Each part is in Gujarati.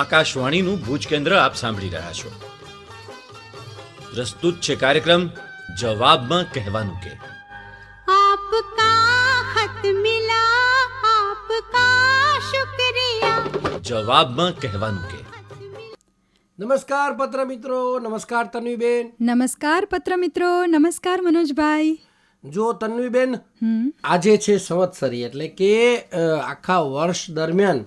આકાશવાણીનું ભુજ કેન્દ્ર આપ સાંભળી રહ્યા છો. પ્રસ્તુત છે કાર્યક્રમ જવાબમાં કહેવાનું કે જવાબમાં કહેવાનું કે નમસ્કાર પત્ર મિત્રો નમસ્કાર તન્વીબેન. નમસ્કાર પત્ર મિત્રો નમસ્કાર મનોજભાઈ. જો તન્વીબેન આજે છે સંવત્સરી એટલે કે આખા વર્ષ દરમિયાન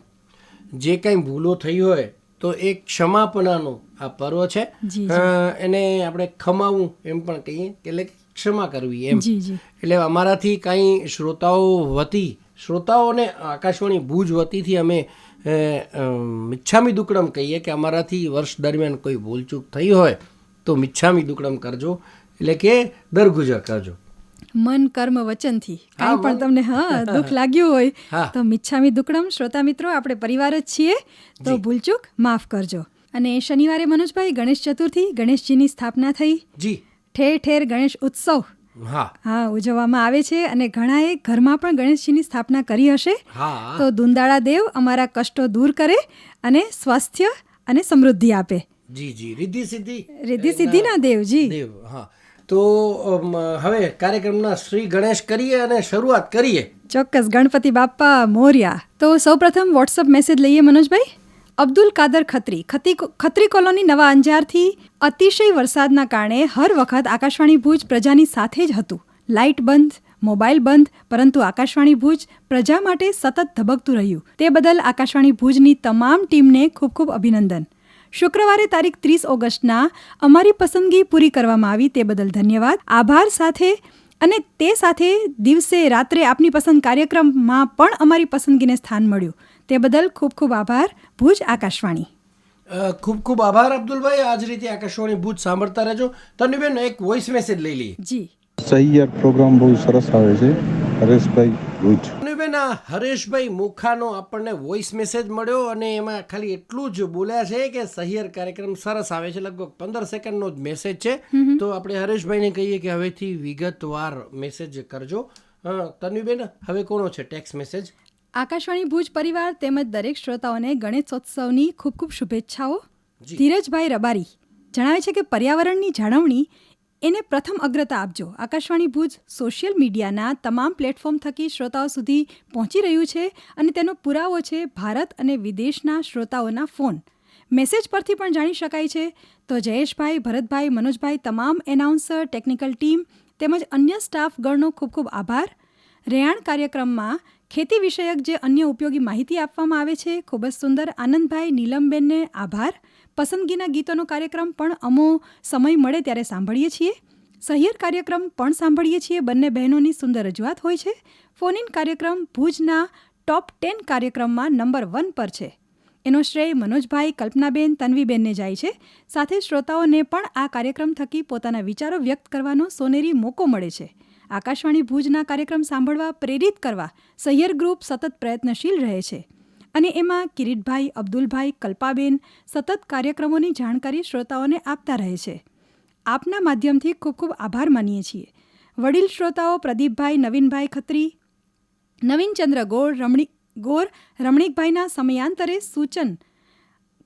જે કંઈ ભૂલો થઈ હોય તો એ ક્ષમાપનાનો આ પર્વ છે. એને આપણે ખમાવું એમ પણ કહીએ કે એટલે ક્ષમા કરવી એમ. એટલે અમારાથી કાંઈ શ્રોતાઓ વતી શ્રોતાઓને આકાશવાણી ભુજ વતીથી અમે મિચ્છામી દુકડમ કહીએ કે અમારાથી વર્ષ દરમિયાન કોઈ ભૂલચૂક થઈ હોય તો મિચ્છામી દુકડમ કરજો. એટલે કે દરગુજર કરજો. મન કર્મ વચનથી. કાંઈ પણ તમને હા દુઃખ લાગ્યું હોય તો મિચ્છામી દુકડમ શ્રોતા મિત્રો આપણે પરિવાર જ છીએ તો ભૂલચૂક માફ કરજો. અને શનિવારે મનોજભાઈ ગણેશ ચતુર્થી ગણેશજીની સ્થાપના થઈ. જી. ઠેર ઠેર ગણેશ ઉત્સવ હા. ઉજવવામાં આવે છે અને ઘણાએ ઘરમાં પણ ગણેશજીની સ્થાપના કરી હશે. તો દુંદાળા દેવ અમારા કષ્ટો દૂર કરે અને સ્વાસ્થ્ય અને સમૃદ્ધિ આપે. જી જી. રિદ્ધિ સિદ્ધિ રિદ્ધિ સિદ્ધિના દેવજી દેવ હા. તો હવે કાર્યક્રમના શ્રી ગણેશ કરીએ અને શરૂઆત કરીએ. ચોક્કસ, ગણપતિ બાપ્પા મોર્યા. તો સૌપ્રથમ વોટ્સઅપ મેસેજ લઈએ મનોજભાઈ. અબ્દુલ કાદર ખત્રી, ખતી ખત્રી કોલોની નવા અંજારથી અતિશય વરસાદના કારણે હર વખત આકાશવાણી ભુજ પ્રજાની સાથે જ હતું. લાઇટ બંધ, મોબાઈલ બંધ, પરંતુ આકાશવાણી ભુજ પ્રજા માટે સતત ધબકતું રહ્યું. તે બદલ આકાશવાણી ભુજની તમામ ટીમને ખૂબ ખૂબ અભિનંદન. શુક્રવારે તારીખ ત્રીસ ઓગસ્ટના અમારી પસંદગી પૂરી કરવામાં આવી તે બદલ ધન્યવાદ. આભાર સાથે અને તે સાથે દિવસે રાત્રે આપની પસંદ કાર્યક્રમમાં પણ અમારી પસંદગીને સ્થાન મળ્યું. તે બદલ ખૂબ ખૂબ આભાર. ભુજ આકાશવાણી. ખૂબ ખૂબ આભાર અબ્દુલભાઈ. આજ રીતે આકાશવાણી ભુજ સાંભળતા રહેજો. તનુબેન એક વોઇસ મેસેજ લઈ લઈએ. જી. સહિયર પ્રોગ્રામ બહુ સરસ આવે છે. હરેશભાઈ ભુજ તન્વીબેન આ હરેશભાઈ મુખાનો આપણને વોઇસ મેસેજ મળ્યો અને એમાં ખાલી એટલું જ બોલ્યા છે કે સહિયર કાર્યક્રમ સરસ આવે છે. લગભગ પંદર સેકન્ડનો જ મેસેજ છે. તો આપણે હરેશભાઈને કહીએ કે હવેથી વિગતવાર મેસેજ કરજો. તન્વીબેન હવે કોનો છે ટેક્સ મેસેજ આકાશવાણી ભુજ પરિવાર તેમજ દરેક શ્રોતાઓને ગણેશોત્સવની ખૂબ ખૂબ શુભેચ્છાઓ. ધીરજભાઈ રબારી જણાવે છે કે પર્યાવરણની જાળવણી એને પ્રથમ અગ્રતા આપજો. આકાશવાણી ભુજ સોશિયલ મીડિયાના તમામ પ્લેટફોર્મ થકી શ્રોતાઓ સુધી પહોંચી રહ્યું છે અને તેનો પુરાવો છે ભારત અને વિદેશના શ્રોતાઓના ફોન. મેસેજ પરથી પણ જાણી શકાય છે. તો જયેશભાઈ, ભરતભાઈ, મનોજભાઈ તમામ એનાઉન્સર, ટેકનિકલ ટીમ તેમજ અન્ય સ્ટાફ ગણનો ખૂબ ખૂબ આભાર. રેયાણ કાર્યક્રમમાં ખેતી વિષયક જે અન્ય ઉપયોગી માહિતી આપવામાં આવે છે, ખૂબ જ સુંદર આનંદભાઈ નીલમબેનને આભાર. પસંદગીના ગીતોનો કાર્યક્રમ પણ અમો સમય મળે ત્યારે સાંભળીએ છીએ. સહિયર કાર્યક્રમ પણ સાંભળીએ છીએ. બંને બહેનોની સુંદર રજૂઆત હોય છે. ફોન ઇન કાર્યક્રમ ભુજના ટોપ ટેન કાર્યક્રમમાં નંબર વન પર છે. એનો શ્રેય મનોજભાઈ, કલ્પનાબેન, તન્વીબેનને જાય છે. સાથે શ્રોતાઓને પણ આ કાર્યક્રમ થકી પોતાના વિચારો વ્યક્ત કરવાનો સોનેરી મોકો મળે છે. આકાશવાણી ભુજના કાર્યક્રમ સાંભળવા, પ્રેરિત કરવા સહિયર ગ્રુપ સતત પ્રયત્નશીલ રહે છે. અને એમાં કિરીટભાઈ, અબ્દુલભાઈ, કલ્પાબેન સતત કાર્યક્રમોની જાણકારી શ્રોતાઓને આપતા રહે છે. આપના માધ્યમથી ખૂબ ખૂબ આભાર માનીએ છીએ. વડીલ શ્રોતાઓ પ્રદીપભાઈ, નવીનભાઈ ખત્રી, નવીનચંદ્ર ગોળ રમણી, ગોર રમણીકભાઈના સમયાંતરે સૂચન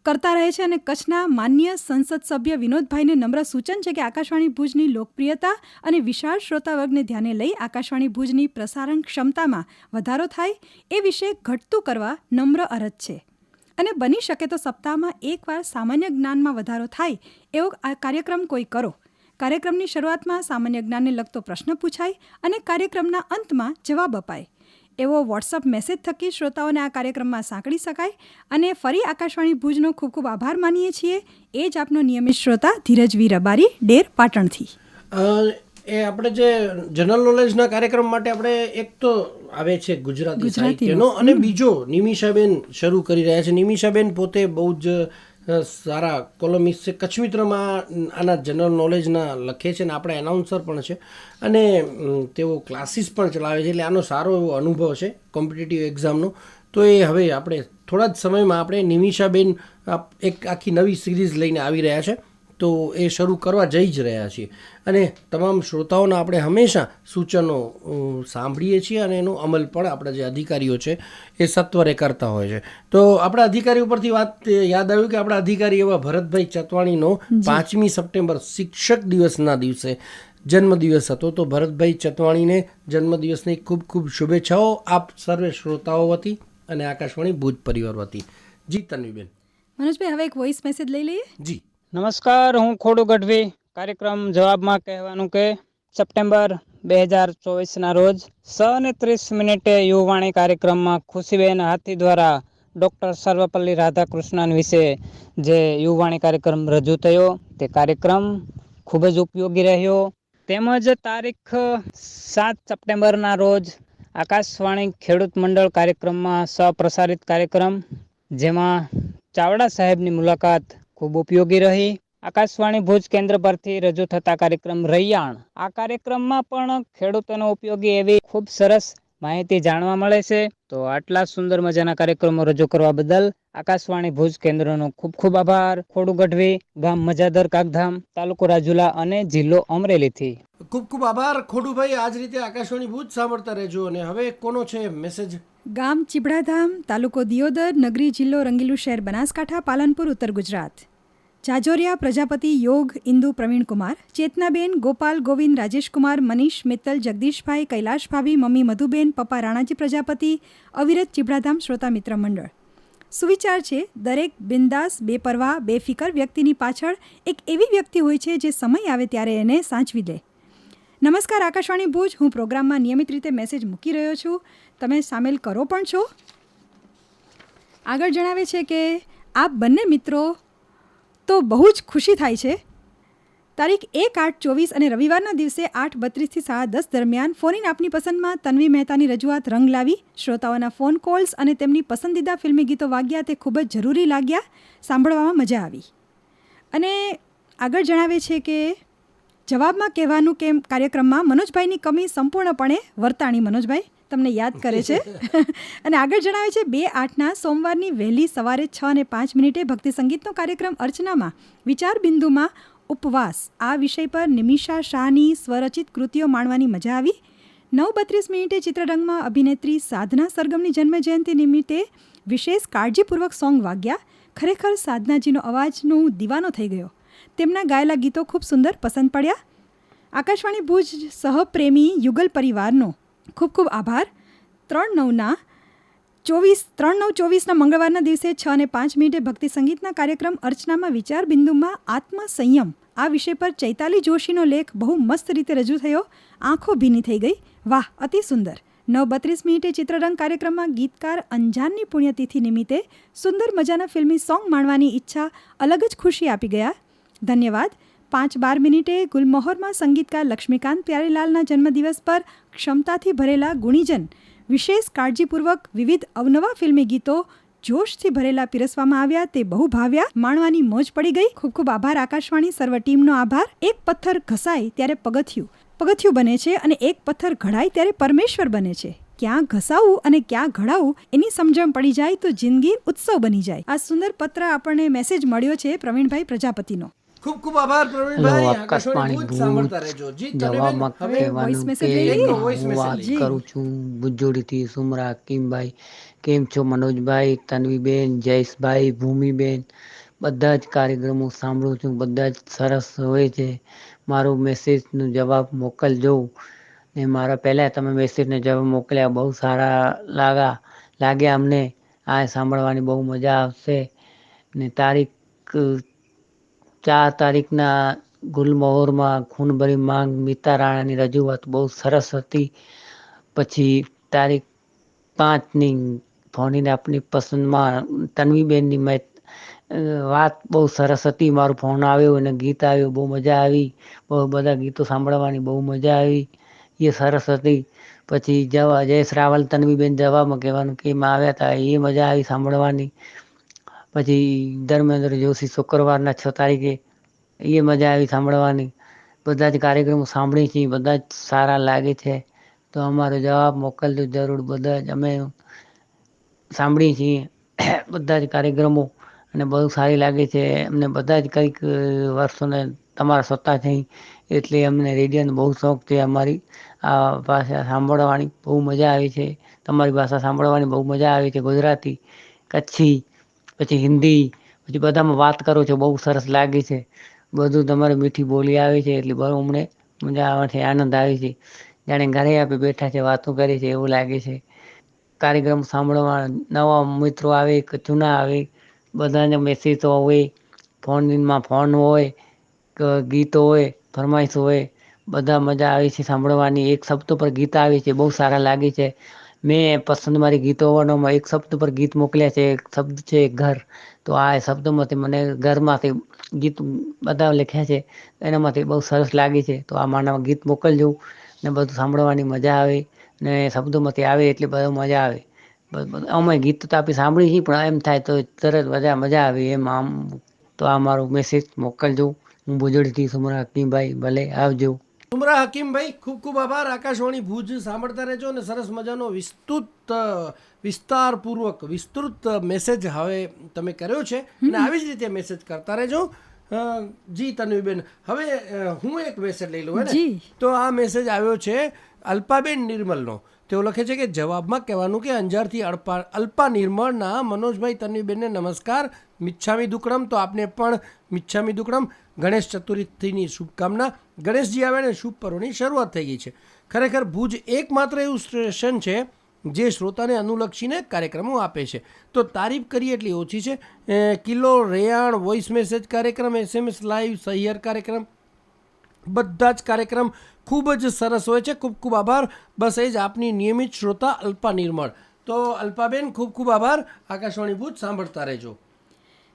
કરતા રહે છે અને કચ્છના માન્ય સંસદ સભ્ય વિનોદભાઈને નમ્ર સૂચન છે કે આકાશવાણી ભુજની લોકપ્રિયતા અને વિશાળ શ્રોતા વર્ગને ધ્યાને લઈ આકાશવાણી ભુજની પ્રસારણ ક્ષમતામાં વધારો થાય એ વિશે ઘટતું કરવા નમ્ર અરજ છે. અને બની શકે તો સપ્તાહમાં એકવાર સામાન્ય જ્ઞાનમાં વધારો થાય એવો આ કાર્યક્રમ કોઈ કરો. કાર્યક્રમની શરૂઆતમાં સામાન્ય જ્ઞાનને લગતો પ્રશ્ન પૂછાય અને કાર્યક્રમના અંતમાં જવાબ અપાય. એવો વોટ્સઅપ મેસેજ થકી શ્રોતાઓને આ કાર્યક્રમમાં સાંકળી શકાય અને ફરી આકાશવાણી ભુજનો ખૂબ ખૂબ આભાર માનીએ છીએ. એ જ આપનો નિયમિત શ્રોતા ધીરજવી રબારી ડેર પાટણથી. એ આપણે જે જનરલ નોલેજના કાર્યક્રમ માટે આપણે એક તો આવે છે ગુજરાતી. સાહિત્યનો અને બીજો નિમિષાબેન શરૂ કરી રહ્યા છે. નિમિષાબેન પોતે બહુ જ સારા કોલમિસ્ટ છે. કચ્છ મિત્રમાં આના જનરલ નોલેજના લખે છે ને આપણા એનાઉન્સર પણ છે. અને તેઓ ક્લાસીસ પણ ચલાવે છે. એટલે આનો સારો એવો અનુભવ છે કોમ્પિટિટિવ એક્ઝામનો તો એ હવે આપણે થોડા જ સમયમાં આપણે નિમિષાબેન એક આખી નવી સિરીઝ લઈને આવી રહ્યા છે. તો એ શરૂ કરવા જઈ જ રહ્યા છીએ. અને તમામ શ્રોતાઓના આપણે હંમેશા સૂચનો સાંભળીએ છીએ અને એનો અમલ પણ આપણા જે અધિકારીઓ છે એ સત્વરે કરતા હોય છે. તો આપણા અધિકારી ઉપરથી વાત યાદ આવ્યું કે આપણા અધિકારી એવા ભરતભાઈ ચતવાણીનો પાંચમી સપ્ટેમ્બર શિક્ષક દિવસના દિવસે જન્મદિવસ હતો. તો ભરતભાઈ ચતવાણીને જન્મદિવસની ખૂબ ખૂબ શુભેચ્છાઓ. આપ સર્વે શ્રોતાઓ વતી અને આકાશવાણી ભુજ પરિવાર વતી. જી તન્વીબેન. મનોજભાઈ હવે એક વોઇસ મેસેજ લઈ લઈએ? જી. નમસ્કાર, હું ખોડુ ગઢવી. કાર્યક્રમ જવાબમાં કહેવાનું કે સપ્ટેમ્બર બે હજાર ચોવીસના રોજ સ અને ત્રીસ મિનિટે યુવાણી કાર્યક્રમમાં ખુશીબેન હાથી દ્વારા ડૉક્ટર સર્વપલ્લી રાધાકૃષ્ણન વિશે જે યુવાણી કાર્યક્રમ રજૂ થયો, તે કાર્યક્રમ ખૂબ જ ઉપયોગી રહ્યો. તેમજ તારીખ સાત સપ્ટેમ્બરના રોજ આકાશવાણી ખેડૂત મંડળ કાર્યક્રમમાં સપ્રસારિત કાર્યક્રમ, જેમાં ચાવડા સાહેબની મુલાકાત ખૂબ ઉપયોગી રહી. આકાશવાણી ભુજ કેન્દ્ર પરથી રજૂ થતા કાર્યક્રમ રૈયાણ. આ કાર્યક્રમમાં પણ ખેડૂતોનો ઉપયોગી એવી ખૂબ સરસ માહિતી જાણવા મળે છે. તો આટલા સુંદર મજાના કાર્યક્રમો રજૂ કરવા બદલ આકાશવાણી ભુજ કેન્દ્રનો ખૂબ ખૂબ આભાર. ખોડુ ગઢવી ગામ મજાદર કાગધામ તાલુકો રાજુલા અને જિલ્લો અમરેલીથી. ખૂબ ખૂબ આભાર. ખોડુભાઈ આજ રીતે આકાશવાણી ભુજ સાંભળતા રહેજો અને હવે કોનો છે મેસેજ? ગામ ચીબડાધામ તાલુકો દિયોદર નગરી જિલ્લો રંગીલું શહેર બનાસકાંઠા પાલનપુર ઉત્તર ગુજરાત. જાજોરિયા પ્રજાપતિ યોગ ઇન્દુ પ્રવીણકુમાર, ચેતનાબેન ગોપાલ ગોવિંદ રાજેશકુમાર, મનીષ મિત્તલ, જગદીશભાઈ કૈલાશ ભાભી મમ્મી મધુબેન, પપ્પા રાણાજી પ્રજાપતિ, અવિરત ચીબડાધામ શ્રોતા મિત્ર મંડળ. સુવિચાર છે, દરેક બિંદાસ, બેપરવા, બેફિકર વ્યક્તિની પાછળ એક એવી વ્યક્તિ હોય છે જે સમય આવે ત્યારે એને સાચવી લે. નમસ્કાર, આકાશવાણી ભુજ. હું પ્રોગ્રામમાં નિયમિત રીતે મેસેજ મૂકી રહ્યો છું. તમે સામેલ કરો પણ છો. આગળ જણાવે છે કે આપ બંને મિત્રો તો બહુ જ ખુશી થાય છે. તારીખ એક આઠ ચોવીસ અને રવિવારના દિવસે આઠ બત્રીસથી સાડા દસ દરમિયાન ફોન ઇન આપની પસંદમાં તન્વી મહેતાની રજૂઆત રંગ લાવી, શ્રોતાઓના ફોન કોલ્સ અને તેમની પસંદીદા ફિલ્મી ગીતો વાગ્યા તે ખૂબ જ જરૂરી લાગ્યા, સાંભળવામાં મજા આવી. અને આગળ જણાવે છે કે જવાબમાં કહેવાનું કે કાર્યક્રમમાં મનોજભાઈની કમી સંપૂર્ણપણે વર્તાણી મનોજભાઈ. તમને યાદ કરે છે. અને આગળ જણાવે છે બે આઠના સોમવારની વહેલી સવારે છ અને પાંચ મિનિટે ભક્તિ સંગીતનો કાર્યક્રમ અર્ચનામાં વિચાર બિંદુમાં ઉપવાસ. આ વિષય પર નિમિષા શાહની સ્વરચિત કૃતિઓ માણવાની મજા આવી. નવ બત્રીસ મિનિટે ચિત્રરંગમાં અભિનેત્રી સાધના સરગમની જન્મજયંતિ નિમિત્તે વિશેષ કાળજીપૂર્વક સોંગ વાગ્યા. ખરેખર સાધનાજીનો અવાજનો હું દીવાનો થઈ ગયો. તેમના ગાયેલા ગીતો ખૂબ સુંદર પસંદ પડ્યા. આકાશવાણી ભુજ સહપ્રેમી યુગલ પરિવારનો ખૂબ ખૂબ આભાર. ત્રણ નવના ચોવીસ, ત્રણ નવ ચોવીસના મંગળવારના દિવસે છ અને પાંચ મિનિટે ભક્તિ સંગીતના કાર્યક્રમ અર્ચનામાં વિચાર બિંદુમાં આત્મ સંયમ. આ વિષય પર ચૈતાલી જોશીનો લેખ બહુ મસ્ત રીતે રજૂ થયો. આંખો ભીની થઈ ગઈ. વાહ, અતિ સુંદર. નવ બત્રીસ મિનિટે ચિત્રરંગ કાર્યક્રમમાં ગીતકાર અંજાનની પુણ્યતિથિ નિમિત્તે સુંદર મજાના ફિલ્મી સોંગ માણવાની ઈચ્છા અલગ જ ખુશી આપી ગયા. ધન્યવાદ. પાંચ બાર મિનિટે ગુલમહોરમાં સંગીતકાર લક્ષ્મીકાંત પ્યારેલાલના જન્મદિવસ પર ક્ષમતાથી ભરેલા ગુણીજન, વિશેષ કાળજીપૂર્વક વિવિધ અવનવા ફિલ્મી ગીતો જોશથી ભરેલા પીરસવામાં આવ્યા તે બહુ ભાવ્યા માણવાની મોજ પડી ગઈ. ખૂબ ખૂબ આભાર આકાશવાણી, સર્વ ટીમનો આભાર. એક પથ્થર ઘસાય ત્યારે પગથિયું પગથિયું બને છે અને એક પથ્થર ઘડાય ત્યારે પરમેશ્વર બને છે. ક્યાં ઘસાવું અને ક્યાં ઘડાવું એની સમજણ પડી જાય તો જિંદગી ઉત્સવ બની જાય. આ સુંદર પત્ર આપણને મેસેજ મળ્યો છે પ્રવીણભાઈ પ્રજાપતિનો. ખૂબ ખૂબ આભાર પ્રવીણભાઈ. આકાશવાણી ભુજ સાંભળતા રહેજો. જી જવાબમાં કહેવાનું કે વાત કરું છું ભુજોડીથી સુમરા. કિમભાઈ કેમ છો મનોજભાઈ તન્વીબેન જયેશભાઈ ભૂમિબેન? બધા જ કાર્યક્રમો સાંભળું છું. બધા જ સરસ હોય છે. મારો મેસેજનો જવાબ મોકલજો. ને મારા પહેલાં તમે મેસેજનો જવાબ મોકલ્યા. બહુ સારા લાગા લાગ્યા અમને. આ સાંભળવાની બહુ મજા આવશે. ને તારીખ ચાર તારીખના ગુલમહોરમાં ખૂનભરી માંગ મીતા રાણાની રજૂઆત બહુ સરસ હતી. પછી તારીખ પાંચની ફોનીને આપની પસંદમાં તન્વીબેનની મેં વાત બહુ સરસ હતી. મારો ફોન આવ્યો અને ગીત આવ્યું, બહુ મજા આવી. બહુ બધા ગીતો સાંભળવાની બહુ મજા આવી. એ સરસ હતી. પછી જવા જયેશ રાવલ તન્વીબેન જવામાં કહેવાનું કે એમાં આવ્યા હતા એ મજા આવી સાંભળવાની. પછી ધર્મેન્દ્ર જોશી શુક્રવારના છ તારીખે એ મજા આવી સાંભળવાની. બધા જ કાર્યક્રમો સાંભળીએ છીએ, બધા જ સારા લાગે છે. તો અમારો જવાબ મોકલજો જરૂર, બધા જ અમે સાંભળીએ છીએ બધા જ કાર્યક્રમો અને બહુ સારી લાગે છે. અમને બધા જ કંઈક વર્ષોને તમારા સત્તા થઈ એટલે અમને રેડિયોનો બહુ શોખ છે અમારી. આ ભાષા સાંભળવાની બહુ મજા આવે છે. તમારી ભાષા સાંભળવાની બહુ મજા આવે છે. ગુજરાતી, કચ્છી પછી હિન્દી, પછી બધામાં વાત કરો છો, બહુ સરસ લાગે છે. બધું તમારે મીઠી બોલી આવે છે, એટલે બહુ અમને મજા આવે છે આનંદ આવે છે. જાણે ઘરે આપણે બેઠા છે, વાતો કરે છે, એવું લાગે છે. કાર્યક્રમ સાંભળવા, નવા મિત્રો આવે, કે, જૂના આવે, બધાને મેસેજો હોય ફોનમાં ફોન હોય, કે, ગીતો હોય, ફરમાઈશ હોય, બધા મજા આવે છે સાંભળવાની. એક શબ્દ પર ગીત આવે છે, બહુ સારા લાગે છે. મેં પસંદ મારી ગીતોમાં એક શબ્દ પર ગીત મોકલ્યા છે, એક શબ્દ છે ઘર. તો આ શબ્દોમાંથી મને ઘરમાંથી ગીત બધા લખ્યા છે, એનામાંથી બહુ સરસ લાગે છે. તો આ માનામાં ગીત મોકલજો ને બધું સાંભળવાની મજા આવે ને શબ્દોમાંથી આવે એટલે બધો મજા આવે. અમે ગીત તો આપી સાંભળી છીએ, પણ એમ થાય તો તરત મજા મજા આવે એમ આમ. તો આ મારો મેસેજ મોકલજો. હું ભુજોડીથી સુમરા હકીમભાઈ ભલે આવજો. ઉમરા હકીમભાઈ ખૂબ ખૂબ આભાર. આકાશવાણી ભુજ સાંભળતા રહેજો અને સરસ મજાનો વિસ્તૃત વિસ્તારપૂર્વક વિસ્તૃત મેસેજ હવે તમે કર્યો છે. અને આવી જ રીતે મેસેજ કરતા રહેજો. જી તન્વીબેન હવે હું એક મેસેજ લઈ લઉં હે ને? તો આ મેસેજ આવ્યો છે અલ્પાબેન નિર્મલનો. તેઓ લખે છે કે જવાબમાં કહેવાનું કે અંજારથી અલ્પા અલ્પા નિર્મળના મનોજભાઈ તન્વીબેનને નમસ્કાર. મિચ્છામી દુકડમ તો આપને પણ મિચ્છામી દુકડમ. ગણેશ ચતુર્થીની શુભકામના. ગણેશજી આવે ને શુભ પર્વની શરૂઆત થઈ ગઈ છે. ખરેખર ભુજ એકમાત્ર એવું સ્ટેશન છે જે શ્રોતાને અનુલક્ષીને કાર્યક્રમો આપે છે. તો તારીફ કરીએ એટલી ઓછી છે. કિલ્લો, રેયાણ વોઇસ મેસેજ કાર્યક્રમ એસએમએસ લાઈવ સહિયર કાર્યક્રમ, બધા જ કાર્યક્રમ ખૂબ જ સરસ હોય છે. ખૂબ ખૂબ આભાર. બસ એ જ આપની નિયમિત શ્રોતા અલ્પા નિર્મળ. તો અલ્પાબેન, ખૂબ ખૂબ આભાર. આકાશવાણી ભુજ સાંભળતા રહેજો.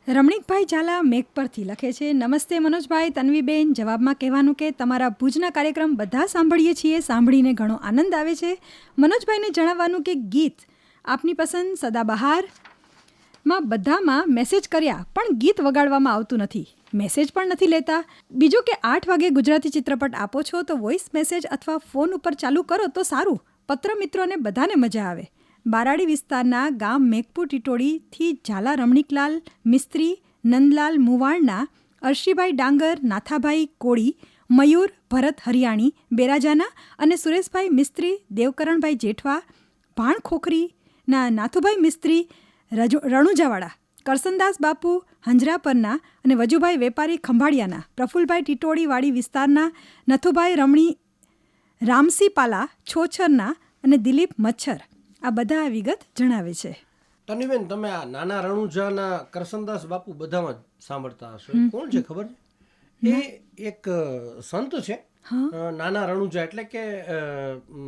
રમણીકભાઈ ઝાલા મેઘ પરથી લખે છે, નમસ્તે મનોજભાઈ, તન્વીબેન, જવાબમાં કહેવાનું કે તમારા ભુજના કાર્યક્રમ બધા સાંભળીએ છીએ, સાંભળીને ઘણો આનંદ આવે છે. મનોજભાઈને જણાવવાનું કે ગીત આપની પસંદ સદાબહારમાં બધામાં મેસેજ કર્યા, પણ ગીત વગાડવામાં આવતું નથી. મેસેજ પણ નથી લેતા. બીજું કે આઠ વાગે ગુજરાતી ચિત્રપટ આપો છો તો વોઇસ મેસેજ અથવા ફોન ઉપર ચાલુ કરો તો સારું. પત્ર મિત્રોને બધાને મજા આવે. બારાડી વિસ્તારના ગામ મેઘપુર ટીટોડીથી ઝાલા રમણીકલાલ, મિસ્ત્રી નંદલાલ મુવાણના, અર્શીભાઈ ડાંગર, નાથાભાઈ કોળી, મયુર ભરત હરિયાણી, બેરાજાના અને સુરેશભાઈ મિસ્ત્રી, દેવકરણભાઈ જેઠવા, ભાણ ખોખરીના નાથુભાઈ મિસ્ત્રી, રજુ રણુજાવાળા કરસનદાસ બાપુ હંજરાપરના અને વજુભાઈ વેપારી ખંભાળિયાના, પ્રફુલભાઈ ટીટોડીવાડી વિસ્તારના, નથુભાઈ રમણી રામસીપાલા, છોછરના અને દિલીપ મચ્છર. આ બધા વિગત જણાવે છે. તન્વીબેન તમે આ નાના રણુજાના કરસનદાસ બાપુ બધામાં સાંભળતા હશો. એ કોણ છે ખબર છે? એ એક સંત છે. નાના રણુજા એટલે કે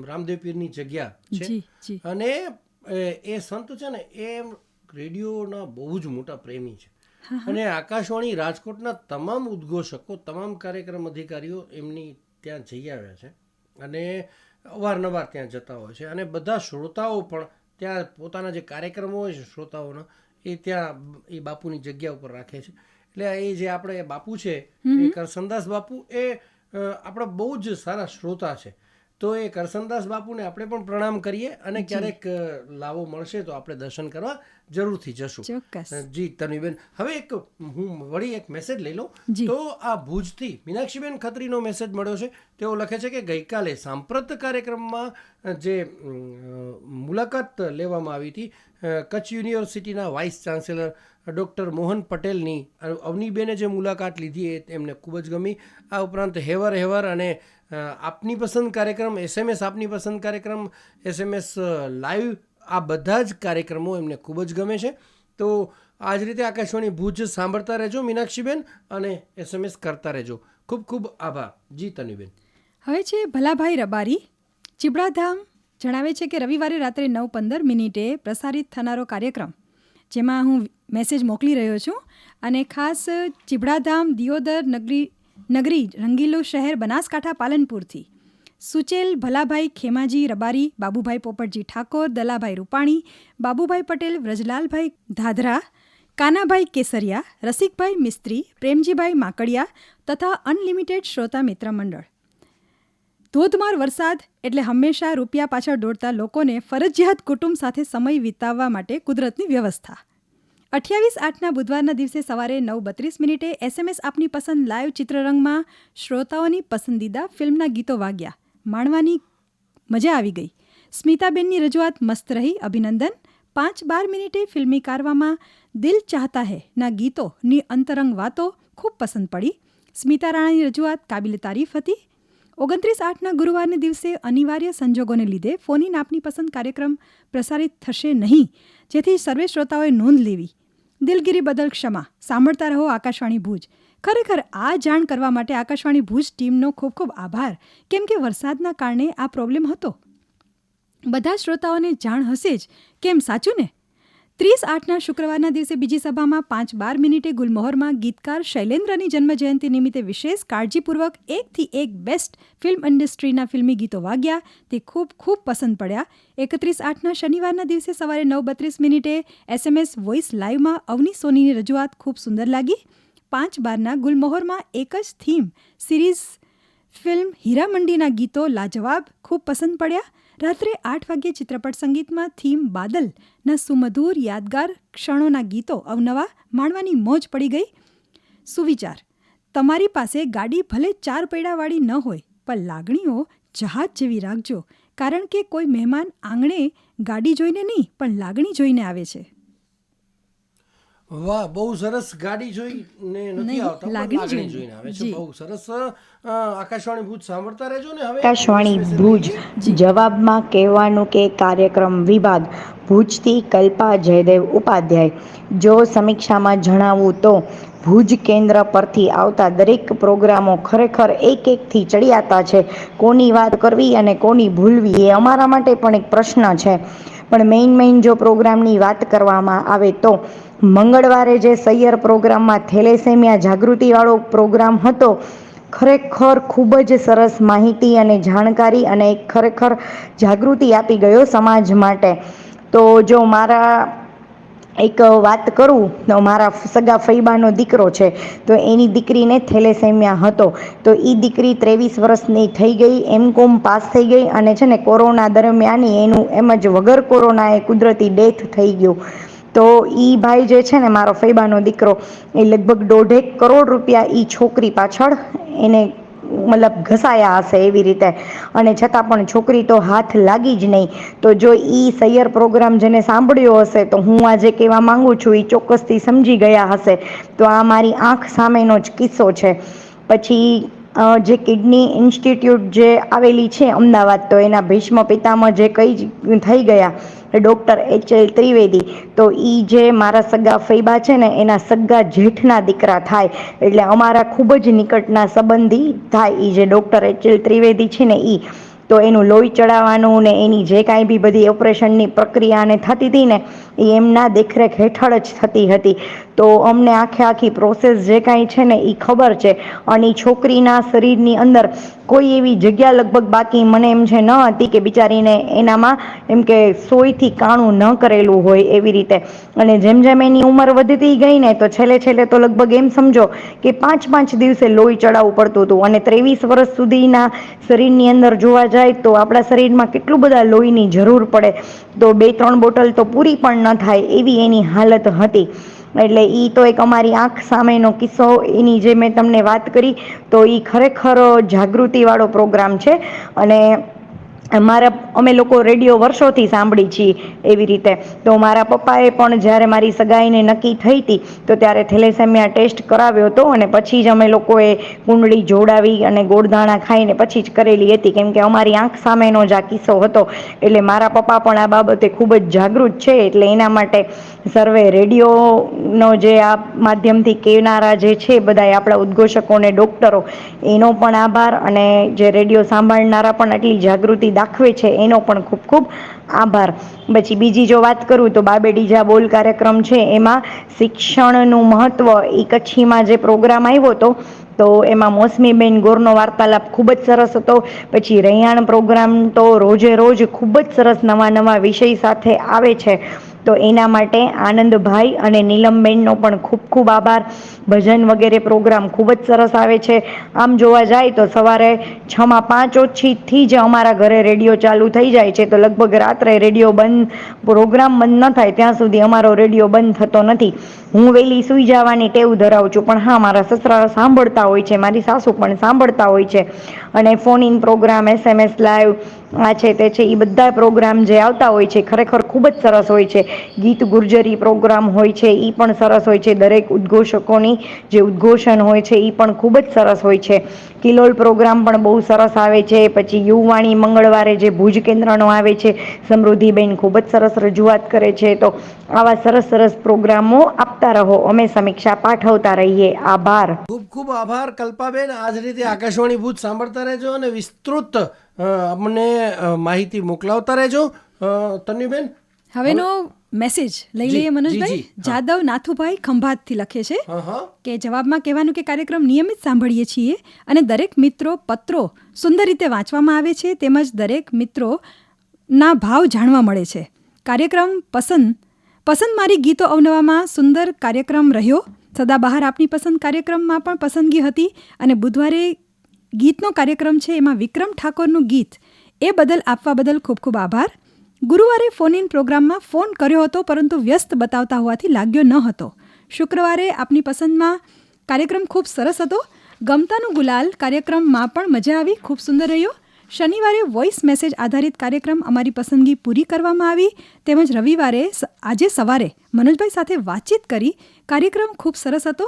રામદેવ પીરની જગ્યા છે. અને એ સંત છે ને એ રેડિયોના બહુ જ મોટા પ્રેમી છે. અને આકાશવાણી રાજકોટના તમામ ઉદ્ઘોષકો તમામ કાર્યક્રમ અધિકારીઓ એમની ત્યાં જઈ આવ્યા છે. અને અવારનવાર ત્યાં જતા હોય છે. અને બધા શ્રોતાઓ પણ ત્યાં પોતાના જે કાર્યક્રમો હોય છે શ્રોતાઓના એ ત્યાં એ બાપુની જગ્યા ઉપર રાખે છે. એટલે એ જે આપણે બાપુ છે એ કરસનદાસ બાપુ એ આપણા બહુ જ સારા શ્રોતા છે. તો એ કરસનદાસ બાપુને આપણે પણ પ્રણામ કરીએ અને ક્યારેક લાવો મળશે તો આપણે દર્શન કરવા જરૂરથી જશું. જી તન્વીબેન હવે એક હું વળી એક મેસેજ લઈ લઉં. તો આ ભુજથી મીનાક્ષીબેન ખત્રીનો મેસેજ મળ્યો છે. તેઓ લખે છે કે ગઈકાલે સાંપ્રત કાર્યક્રમમાં જે મુલાકાત લેવામાં આવી હતી કચ્છ યુનિવર્સિટીના વાઇસ ચાન્સેલર ડૉક્ટર મોહન પટેલની અવનીબેને જે મુલાકાત લીધી એ એમને ખૂબ જ ગમી. આ ઉપરાંત હેવર હેવર અને આપની પસંદ કાર્યક્રમ એસએમએસ આપની પસંદ કાર્યક્રમ એસએમએસ લાઈવ આ બધા જ કાર્યક્રમો એમને ખૂબ જ ગમે છે. તો આ જ રીતે આકાશવાણી ભુજ સાંભળતા રહેજો મીનાક્ષીબેન અને એસએમએસ કરતા રહેજો. ખૂબ ખૂબ આભાર. જી તનુબેન. હવે છે ભલાભાઈ રબારી. ચીબડાધામ જણાવે છે કે રવિવારે રાત્રે નવ પંદર મિનિટે પ્રસારિત થનારો કાર્યક્રમ, જેમાં હું મેસેજ મોકલી રહ્યો છું. અને ખાસ ચીબડાધામ દિયોદર નગરી નગરી રંગીલું શહેર બનાસકાંઠા પાલનપુરથી. સુચેલ, ભલાભાઈ, ખેમાજી, રબારી, બાબુભાઈ પોપટજી ઠાકોર, દલાભાઈ રૂપાણી, બાબુભાઈ પટેલ, વ્રજલાલભાઈ ધાધરા, કાનાભાઈ કેસરિયા, રસિકભાઈ મિસ્ત્રી, પ્રેમજીભાઈ માકડિયા તથા અનલિમિટેડ શ્રોતા મિત્ર મંડળ. ધોધમાર વરસાદ એટલે હંમેશા રૂપિયા પાછળ દોડતા લોકોને ફરજિયાત કુટુંબ સાથે સમય વિતાવવા માટે કુદરતની વ્યવસ્થા. અઠ્યાવીસ આઠના બુધવારના દિવસે સવારે નવ બત્રીસ મિનિટે એસએમએસ આપની પસંદ લાઈવ ચિત્રરંગમાં શ્રોતાઓની પસંદીદા ફિલ્મના ગીતો વાગ્યા. માણવાની મજા આવી ગઈ. સ્મિતાબેનની રજૂઆત મસ્ત રહી. અભિનંદન. પાંચ બાર મિનિટે ફિલ્મી કારવામાં દિલ ચાહતા હૈ ના ગીતોની અંતરંગ વાતો ખૂબ પસંદ પડી. સ્મિતા રાણાની રજૂઆત કાબિલ તારીફ હતી. ઓગણત્રીસ આઠના ગુરુવારને દિવસે અનિવાર્ય સંજોગોને લીધે ફોની આપની પસંદ કાર્યક્રમ પ્રસારિત થશે નહીં. જેથી સર્વે શ્રોતાઓએ નોંધ લેવી. દિલગીરી બદલ ક્ષમા. સાંભળતા રહો આકાશવાણી ભુજ. ખરેખર આ જાણ કરવા માટે આકાશવાણી ભુજ ટીમનો ખૂબ ખૂબ આભાર. કેમ કે વરસાદના કારણે આ પ્રોબ્લેમ હતો. બધા શ્રોતાઓને જાણ હશે જ. કેમ? સાચું ને? ત્રીસ આઠના શુક્રવારના દિવસે બીજી સભામાં પાંચ બાર મિનિટે ગુલમોહરમાં ગીતકાર શૈલેન્દ્રની જન્મજયંતિ નિમિત્તે વિશેષ કાળજીપૂર્વક એકથી એક બેસ્ટ ફિલ્મ ઇન્ડસ્ટ્રીના ફિલ્મી ગીતો વાગ્યા. તે ખૂબ ખૂબ પસંદ પડ્યા. એકત્રીસ આઠના શનિવારના દિવસે સવારે નવ બત્રીસ મિનિટે એસએમએસ વોઇસ લાઈવમાં અવની સોનીની રજૂઆત ખૂબ સુંદર લાગી. પાંચ બારના ગુલમોહરમાં એક જ થીમ સિરીઝ ફિલ્મ હીરામંડીના ગીતો લાજવાબ ખૂબ પસંદ પડ્યા. રાત્રે આઠ વાગ્યે ચિત્રપટ સંગીતમાં થીમ બાદલના સુમધુર યાદગાર ક્ષણોના ગીતો અવનવા માણવાની મોજ પડી ગઈ. સુવિચાર, તમારી પાસે ગાડી ભલે ચાર પૈડાવાળી ન હોય, પણ લાગણીઓ જહાજ જેવી રાખજો. કારણ કે કોઈ મહેમાન આંગણે ગાડી જોઈને નહીં, પણ લાગણી જોઈને આવે છે. વાહ બહુ સરસ ગાડી જોઈને નથી આવતા લાગણી જોઈને. આવે છે. બહુ સરસ આકાશવાણી ભૂત સાંભળતા રહેજો ને હવે. આકાશવાણી ભુજ. જવાબમાં કહેવાનું કે કાર્યક્રમ વિભાગ ભુજથી કલ્પા જયદેવ ઉપાધ્યાય. જો સમીક્ષામાં જણાવું તો ભુજ કેન્દ્ર પરથી આવતા દરેક પ્રોગ્રામો ખરેખર એક એકથી ચડિયાતા છે. કોની વાત કરવી અને કોની ભૂલવી એ અમારા માટે પણ એક પ્રશ્ન છે. પણ મેઇન મેઇન જો પ્રોગ્રામની વાત કરવામાં આવે તો મંગળવારે જે સૈયર પ્રોગ્રામમાં થેલેસેમિયા જાગૃતિવાળો પ્રોગ્રામ હતો, ખરેખર ખૂબ જ સરસ માહિતી અને જાણકારી અને ખરેખર જાગૃતિ આપી ગયો સમાજ માટે. તો જો મારા એક વાત કરું, તો મારા સગા ફૈબાનો દીકરો છે, તો એની દીકરીને થેલેસેમિયા હતો. તો એ દીકરી ત્રેવીસ વર્ષની થઈ ગઈ, એમ કોમ પાસ થઈ ગઈ અને છે ને કોરોના દરમિયાન એનું એમ જ વગર કોરોનાએ કુદરતી ડેથ થઈ ગયું. તો એ ભાઈ જે છે ને, મારો ફૈબાનો દીકરો, એ લગભગ દોઢેક કરોડ રૂપિયા એ છોકરી પાછળ એને મતલબ ઘસાયા હશે એવી રીતે. અને છતાં પણ છોકરી તો હાથ લાગી જ નહીં. તો જો એ સૈયર પ્રોગ્રામ જેને સાંભળ્યો હશે, તો હું આજે કહેવા માંગુ છું એ ચોક્કસથી સમજી ગયા હશે. તો આ મારી આંખ સામેનો જ કિસ્સો છે. પછી જે કિડની ઇન્સ્ટિટ્યૂટ જે આવેલી છે અમદાવાદ, તો એના ભીષ્મ પિતામાં જે કઈ થઈ ગયા ડૉક્ટર એચ એલ ત્રિવેદી. તો એ જે મારા સગા ફૈબા છે ને, એના સગા જેઠના દીકરા થાય. એટલે અમારા ખૂબ જ નિકટના સંબંધી થાય એ જે ડૉક્ટર એચ એલ ત્રિવેદી છે ને એ તો એનું લોહી ચડાવવાનું ને એની જે કાંઈ બી બધી ઓપરેશનની પ્રક્રિયાને થતી હતી ને એ એમના દેખરેખ હેઠળ જ થતી હતી. તો અમને આખે આખી પ્રોસેસ જે કાંઈ છે ને એ ખબર છે. અને એ છોકરીના શરીરની અંદર કોઈ એવી જગ્યા લગભગ બાકી મને એમ છે ન હતી કે બિચારીને એનામાં એમ કે સોયથી કાણું ન કરેલું હોય એવી રીતે. અને જેમ જેમ એની ઉંમર વધતી ગઈ ને તો છેલ્લે છેલ્લે તો લગભગ એમ સમજો કે પાંચ પાંચ દિવસે લોહી ચડાવવું પડતું હતું. અને ત્રેવીસ વર્ષ સુધીના શરીરની અંદર જોવા જાય તો આપણા શરીરમાં કેટલું બધા લોહીની જરૂર પડે. તો બે ત્રણ બોટલ તો પૂરી પણ ન થાય એવી એની હાલત હતી. એટલે એ તો એક અમારી આંખ સામેનો કિસ્સો, એની જે મેં તમને વાત કરી, તો એ ખરેખર જાગૃતિવાળો પ્રોગ્રામ છે. અને મારા અમે લોકો રેડિયો વર્ષોથી સાંભળી છીએ એવી રીતે. તો મારા પપ્પાએ પણ જ્યારે મારી સગાઈને નક્કી થઈ હતી, તો ત્યારે થેલેસેમિયા ટેસ્ટ કરાવ્યો હતો અને પછી જ અમે લોકોએ કુંડળી જોડાવી અને ગોળદાણા ખાઈને પછી જ કરેલી હતી. કેમ કે અમારી આંખ સામેનો જ આ કિસ્સો હતો. એટલે મારા પપ્પા પણ આ બાબતે ખૂબ જ જાગૃત છે. એટલે એના માટે સર્વે રેડિયોનો જે આ માધ્યમથી કહેનારા જે છે બધા આપણા ઉદ્ઘોષકોને, ડૉક્ટરો, એનો પણ આભાર અને જે રેડિયો સાંભળનારા પણ આટલી જાગૃતિ દાખવે છે, એનો પણ ખૂબ ખૂબ આભાર. પછી બીજી જો વાત કરું તો બાબેડીજા બોલ કાર્યક્રમ છે, એમાં શિક્ષણનું મહત્ત્વ એ કચ્છીમાં જે પ્રોગ્રામ આવ્યો હતો, તો એમાં મોસમીબેન ગોરનો વાર્તાલાપ ખૂબ જ સરસ હતો. પછી રૈયાણ પ્રોગ્રામ તો રોજે રોજ ખૂબ જ સરસ નવા નવા વિષય સાથે આવે છે. તો એના માટે આનંદભાઈ અને નીલમબેનનો પણ ખૂબ ખૂબ આભાર. ભજન વગેરે પ્રોગ્રામ ખૂબ જ સરસ આવે છે. આમ જોવા જાય તો સવારે છમાં પાંચ ઓછીથી જ અમારા ઘરે રેડિયો ચાલુ થઈ જાય છે. તો લગભગ રાત્રે રેડિયો બંધ, પ્રોગ્રામ બંધ ન થાય ત્યાં સુધી અમારો રેડિયો બંધ થતો નથી. હું વહેલી સૂઈ જવાની ટેવ ધરાવું છું. પણ હા, મારા સસરા સાંભળતા હોય છે, મારી સાસુ પણ સાંભળતા હોય છે. અને phone in program SMS live, આ છે તે છે એ બધા પ્રોગ્રામ જે આવતા હોય છે, ખરેખર ખૂબ જ સરસ હોય છે. ગીત ગુર્જરી પ્રોગ્રામ હોય છે એ પણ સરસ હોય છે. દરેક ઉદ્ઘોષકોની જે ઉદ્ઘોષણ હોય છે એ પણ ખૂબ જ સરસ હોય છે. કિલોલ પ્રોગ્રામ પણ બહુ સરસ આવે છે. પછી યુવાણી મંગળવારે જે ભુજ કેન્દ્રનો આવે છે સમૃદ્ધિબેન ખૂબ જ સરસ રજૂઆત કરે છે. તો આવા સરસ સરસ પ્રોગ્રામો આપતા રહો. અમે સમીક્ષા પાઠવતા રહીએ. આભાર. ખૂબ ખૂબ આભાર કલ્પાબેન. આ જ રીતે આકાશવાણી ભુજ સાંભળતા રહેજો અને વિસ્તૃત અમને માહિતી મોકલાવતા રહેજો. તન્યુબેન હવેનો મેસેજ લઈ લઈએ મનોજભાઈ. જાદવ નાથુભાઈ ખંભાતથી લખે છે. કે જવાબમાં કહેવાનું કે કાર્યક્રમ નિયમિત સાંભળીએ છીએ અને દરેક મિત્રો પત્રો સુંદર રીતે વાંચવામાં આવે છે તેમજ દરેક મિત્રો ના ભાવ જાણવા મળે છે. કાર્યક્રમ પસંદ પસંદ મારી ગીતો અવનવામાં સુંદર કાર્યક્રમ રહ્યો. સદાબહાર આપની પસંદ કાર્યક્રમમાં પણ પસંદગી હતી અને બુધવારે ગીતનો કાર્યક્રમ છે એમાં વિક્રમ ઠાકોરનું ગીત એ બદલ આપવા બદલ ખૂબ ખૂબ આભાર. ગુરુવારે ફોન ઇન પ્રોગ્રામમાં ફોન કર્યો હતો, પરંતુ વ્યસ્ત બતાવતા હોવાથી લાગ્યો ન હતો. શુક્રવારે આપની પસંદમાં કાર્યક્રમ ખૂબ સરસ હતો. ગમતાનું ગુલાલ કાર્યક્રમમાં પણ મજા આવી, ખૂબ સુંદર રહ્યો. શનિવારે વોઇસ મેસેજ આધારિત કાર્યક્રમ અમારી પસંદગી પૂરી કરવામાં આવી. તેમજ રવિવારે આજે સવારે મનોજભાઈ સાથે વાતચીત કરી. કાર્યક્રમ ખૂબ સરસ હતો.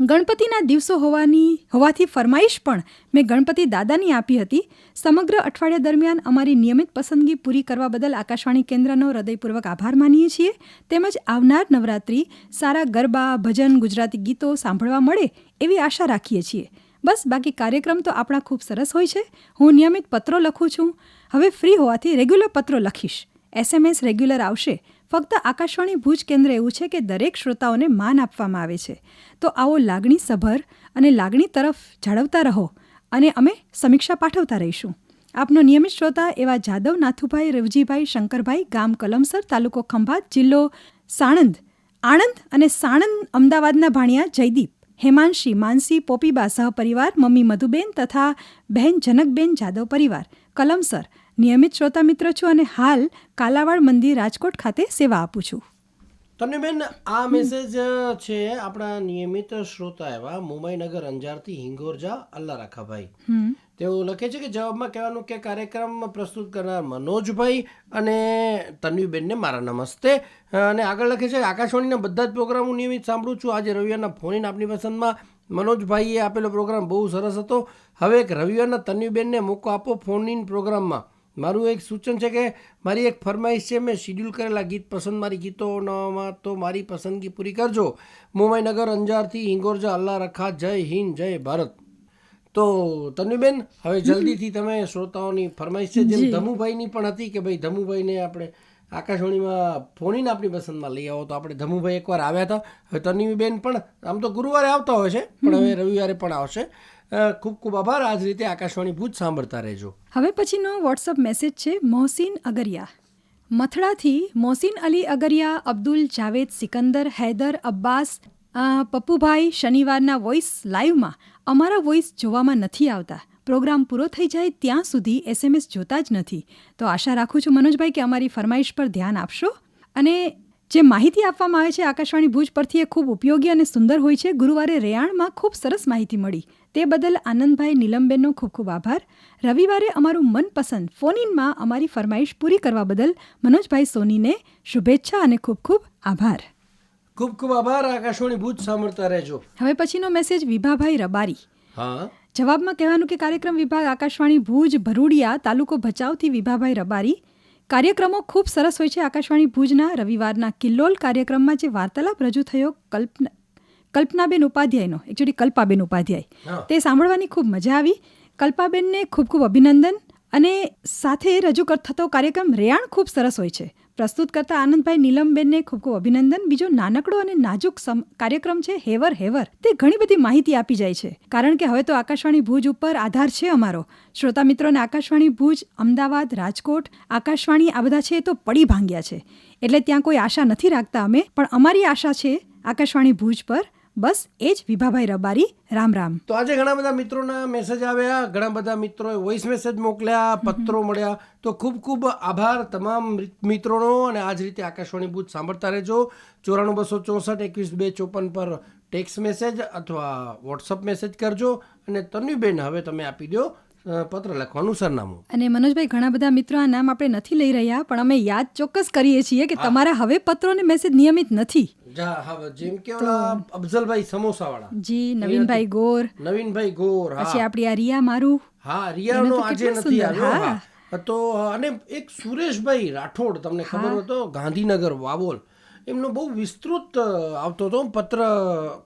ગણપતિના દિવસો હોવાની, હોવાથી ફરમાઈશ પણ મેં ગણપતિ દાદાની આપી હતી. સમગ્ર અઠવાડિયા દરમિયાન અમારી નિયમિત પસંદગી પૂરી કરવા બદલ આકાશવાણી કેન્દ્રનો હૃદયપૂર્વક આભાર માનીએ છીએ. તેમજ આવનાર નવરાત્રિ સારા ગરબા, ભજન, ગુજરાતી ગીતો સાંભળવા મળે એવી આશા રાખીએ છીએ. બસ બાકી કાર્યક્રમ તો આપણા ખૂબ સરસ હોય છે. હું નિયમિત પત્રો લખું છું. હવે ફ્રી હોવાથી રેગ્યુલર પત્રો લખીશ. એસએમએસ રેગ્યુલર આવશે. ફક્ત આકાશવાણી ભુજ કેન્દ્ર એવું છે કે દરેક શ્રોતાઓને માન આપવામાં આવે છે. તો આવો લાગણી સભર અને લાગણી તરફ જાળવતા રહો અને અમે સમીક્ષા પાઠવતા રહીશું. આપનો નિયમિત શ્રોતા એવા જાદવ નાથુભાઈ, રવજીભાઈ, શંકરભાઈ, ગામ કલમસર, તાલુકો ખંભાત, જિલ્લો સાણંદ, આણંદ અને સાણંદ, અમદાવાદના ભાણિયા, જયદીપ, હેમાંશી, માનસી પોપીબા સહપરિવાર મમ્મી મધુબેન તથા બહેન જનકબેન જાદવ પરિવાર, કલમસર નિયમિત શ્રોતા મિત્ર છું અને હાલ કાલાવાડ મંદિર રાજકોટ ખાતે સેવા આપું છું. તન્વીબેન આ મેસેજ છે આપણા નિયમિત શ્રોતા એવા મુંબઈનગર અંજારથી હિંગોરજા અલ્લા રાખાભાઈ તેઓ લખે છે કે જવાબમાં કહેવાનું કે કાર્યક્રમ પ્રસ્તુત કરનાર મનોજભાઈ અને તન્વીબેનને મારા નમસ્તે. અને આગળ લખે છે આકાશવાણીના બધા જ પ્રોગ્રામ હું નિયમિત સાંભળું છું. આજે રવિવારના ફોન આપની પસંદમાં મનોજભાઈએ આપેલો પ્રોગ્રામ બહુ સરસ હતો. હવે એક રવિવારના તન્વીબેનને મોકો આપો ફોન ઇન પ્રોગ્રામમાં. મારું એક સૂચન છે કે મારી એક ફરમાઈશ છે મેં શિડ્યુલ કરેલા ગીત પસંદ મારી ગીતોમાં તો મારી પસંદગી પૂરી કરજો. મુંબઈનગર અંજારથી હિંગોરજા અલ્લાહ રખા જય હિન્દ જય ભારત. તો તન્વીબેન હવે જલ્દીથી તમે શ્રોતાઓની ફરમાઈશ છે જેમ ધમુભાઈની પણ હતી કે ભાઈ ધમુભાઈને આપણે આકાશવાણીમાં ફોનીને આપણી પસંદમાં લઈ આવો તો આપણે ધમુભાઈ એકવાર આવ્યા હતા. હવે તન્વીબેન પણ આમ તો ગુરુવારે આવતા હોય છે પણ હવે રવિવારે પણ આવશે. ખૂબ ખૂબ આભાર. આ જ રીતે આકાશવાણી ભૂજ સાંભળતા રહેજો. હવે પછીનો વોટ્સઅપ મેસેજ છે મોહસિન અગરિયા. મથડાથી મોહસિન અલી અગરિયા, અબ્દુલ જાવેદ સિકંદર, હૈદર અબ્બાસ પપ્પુભાઈ શનિવારના વોઇસ લાઈવમાં અમારા વોઇસ જોવામાં નથી આવતા. પ્રોગ્રામ પૂરો થઈ જાય ત્યાં સુધી એસએમએસ જોતા જ નથી. તો આશા રાખું છું મનોજભાઈ કે અમારી ફરમાઈશ પર ધ્યાન આપશો. અને જે માહિતી આપવામાં આવે છે આકાશવાણી ભુજ પરથી એ ખૂબ ઉપયોગી અને સુંદર હોય છે. ગુરુવારે રેયાણમાં ખૂબ સરસ માહિતી મળી. તે બદલ આનંદભાઈ નીલમબેનનો ખૂબ ખૂબ આભાર. રવિવારે અમારું મનપસંદ ફોન ઇનમાં અમારી ફરમાઈશ પૂરી કરવા બદલ મનોજભાઈ સોનીને શુભેચ્છા અને ખૂબ ખૂબ આભાર. ખૂબ ખૂબ આભાર. આકાશવાણી ભુજ સાંભળતા રહેજો. હવે પછીનો મેસેજ વિભાભાઈ રબારી. હા? જવાબમાં કહેવાનું કે કાર્યક્રમ વિભાગ આકાશવાણી ભુજ ભરૂડિયા તાલુકો ભચાઉથી વિભાભાઈ રબારી. કાર્યક્રમો ખૂબ સરસ હોય છે. આકાશવાણી ભુજના રવિવારના કિલ્લોલ કાર્યક્રમમાં જે વાર્તાલાપ રજૂ થયો કલ્પના કલ્પનાબેન ઉપાધ્યાયનો એકચ્યુઅલી કલ્પાબેન ઉપાધ્યાય તે સાંભળવાની ખૂબ મજા આવી. કલ્પાબેનને ખૂબ ખૂબ અભિનંદન અને સાથે રજૂ કર થતો કાર્યક્રમ રેયાણ ખૂબ સરસ હોય છે. પ્રસ્તુત કરતા આનંદભાઈ નીલમબેનને ખૂબ ખૂબ અભિનંદન. બીજો નાનકડો અને નાજુક કાર્યક્રમ છે હેવર હેવર. તે ઘણી બધી માહિતી આપી જાય છે. કારણ કે હવે તો આકાશવાણી ભુજ ઉપર આધાર છે અમારો. શ્રોતા મિત્રોને આકાશવાણી ભુજ, અમદાવાદ, રાજકોટ, આકાશવાણી આ બધા છે એ તો પડી ભાંગ્યા છે. એટલે ત્યાં કોઈ આશા નથી રાખતા અમે, પણ અમારી આશા છે આકાશવાણી ભુજ પર બસ એ જ વિભાભાઈ રબારી રામ રામ. તો આજે ઘણા બધા મિત્રોના મેસેજ આવ્યા ઘણા બધા મિત્રોએ વોઇસ મેસેજ મોકલ્યા પત્રો મળ્યા. તો ખૂબ ખૂબ આભાર તમામ મિત્રોનો અને આ જ રીતે આકાશવાણી ભૂત સાંભળતા રહેજો. ચોરાણું બસો ચોસઠ એકવીસ બે ચોપન પર ટેક્સ મેસેજ અથવા વોટ્સઅપ મેસેજ કરજો અને તન્વીબેન હવે તમે આપી દો પત્ર લખવાનું સરનામું. અને મનોજભાઈ ઘણા બધા મિત્રો આ નામ આપણે નથી લઈ રહ્યા પણ અમે યાદ ચોક્કસ કરીએ છીએ કે તમારા હવે પત્રો અને મેસેજ નિયમિત નથી. જેમ કે ઓલા અફઝલભાઈ સમોસાવાળા. જી નવીનભાઈ ગોર. નવીનભાઈ ગોર પછી આપણી આ રિયા મારું. હા રિયાનો આજે નથી આવ્યો હા. હા. તો અને એક સુરેશભાઈ રાઠોડ તમને ખબર હતો ગાંધીનગર વાવોલ. એમનો બહુ વિસ્તૃત આવતો હતો પત્ર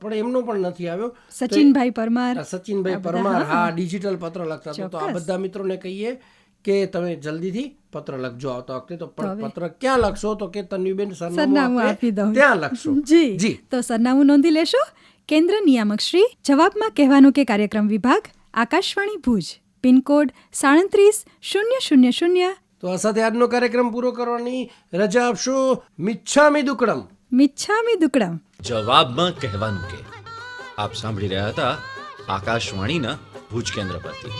પણ એમનો પણ નથી આવ્યો. સચિનભાઈ પરમાર. સચિનભાઈ પરમાર હા. ડિજિટલ પત્ર લખતા હતા. તો આ બધા મિત્રોને કહીએ કે તમે જલ્દીથી પત્ર લખજો આવતા વખતે. તો પત્ર ક્યાં લખશો? તો કે તન્વીબેન સરનામું આપી દઉં. ત્યાં લખશો. જી. જી. તો સરનામું નોંધી લેશો. કેન્દ્ર નિયામક શ્રી જવાબમાં કહેવાનું કે કાર્યક્રમ વિભાગ આકાશવાણી ભુજ. પિનકોડ સાડત્રીસ શૂન્ય શૂન્ય શૂન્ય. તો આ સાથે આજનો કાર્યક્રમ પૂરો કરવાની રજા આપશો. મિચ્છામી દુકડમ. મિચ્છામી દુકડમ. જવાબમાં કહેવાનું કે આપ સાંભળી રહ્યા હતા આકાશવાણીના ભુજ કેન્દ્ર પરથી.